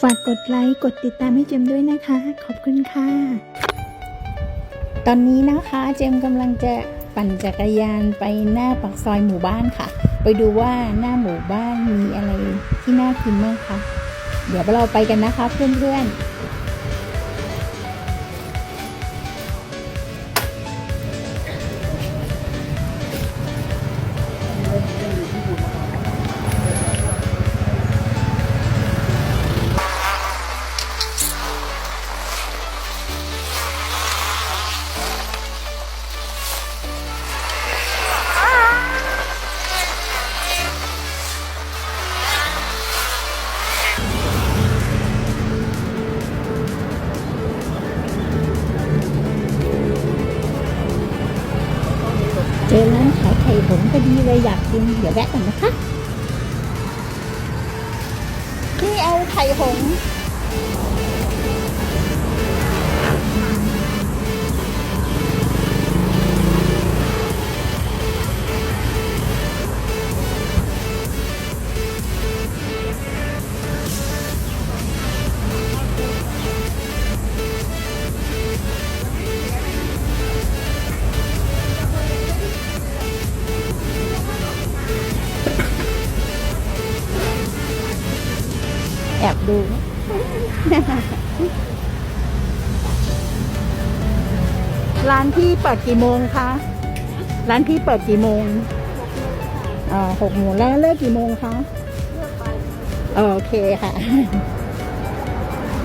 ฝากกดไลค์กดติดตามให้เจมด้วยนะคะ ขอบคุณค่ะ ตอนนี้นะคะเจมกำลังจะปั่นจักรยานไปหน้าปากซอยหมู่บ้านค่ะ ไปดูว่าหน้าหมู่บ้านมีอะไรที่น่ากินบ้างคะเดี๋ยวเราไปกันนะคะเพื่อนๆ เจอร้านขายไข่ผงพอดีเลยอยากกิน เดี๋ยวแวะก่อนนะคะที่เอาไข่หง ดู ร้านพี่เปิดกี่โมงคะ ร้านพี่เปิดกี่โมงอ่าหกโมงแล้วเลิกกี่โมงคะโอเคค่ะ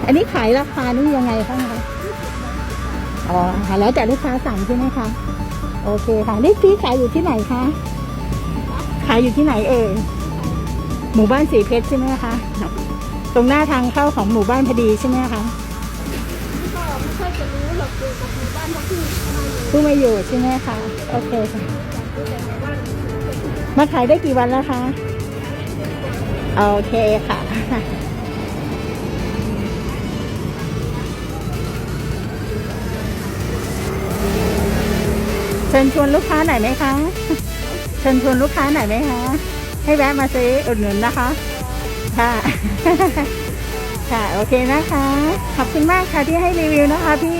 อันนี้ขายราคานี่ยังไงบ้างคะอ๋อค่ะแล้วแต่ลูกค้าสั่งใช่ไหมคะ โอเคค่ะ นี่พี่ขายอยู่ที่ไหนคะ ขายอยู่ที่ไหนเอ่ย หมู่บ้านสีเพชรใช่ไหมคะ ตรงหน้าทางเข้าของหมู่บ้านพอดีใช่ไหมคะก็ไม่ค่อยจะรู้หรอกคือกับหมู่บ้านเขาคือมาอยู่เพิ่งมาอยู่ใช่ไหมคะโอเคค่ะมาขายได้กี่วันแล้วคะโอเคค่ะเชิญชวนลูกค้าหน่อยไหมคะเชิญชวนลูกค้าหน่อยไหมคะให้แวะมาซื้ออุดหนุนนะคะ ค่ะ ค่ะ โอเคนะคะ ขอบคุณมากค่ะที่ให้รีวิวนะคะพี่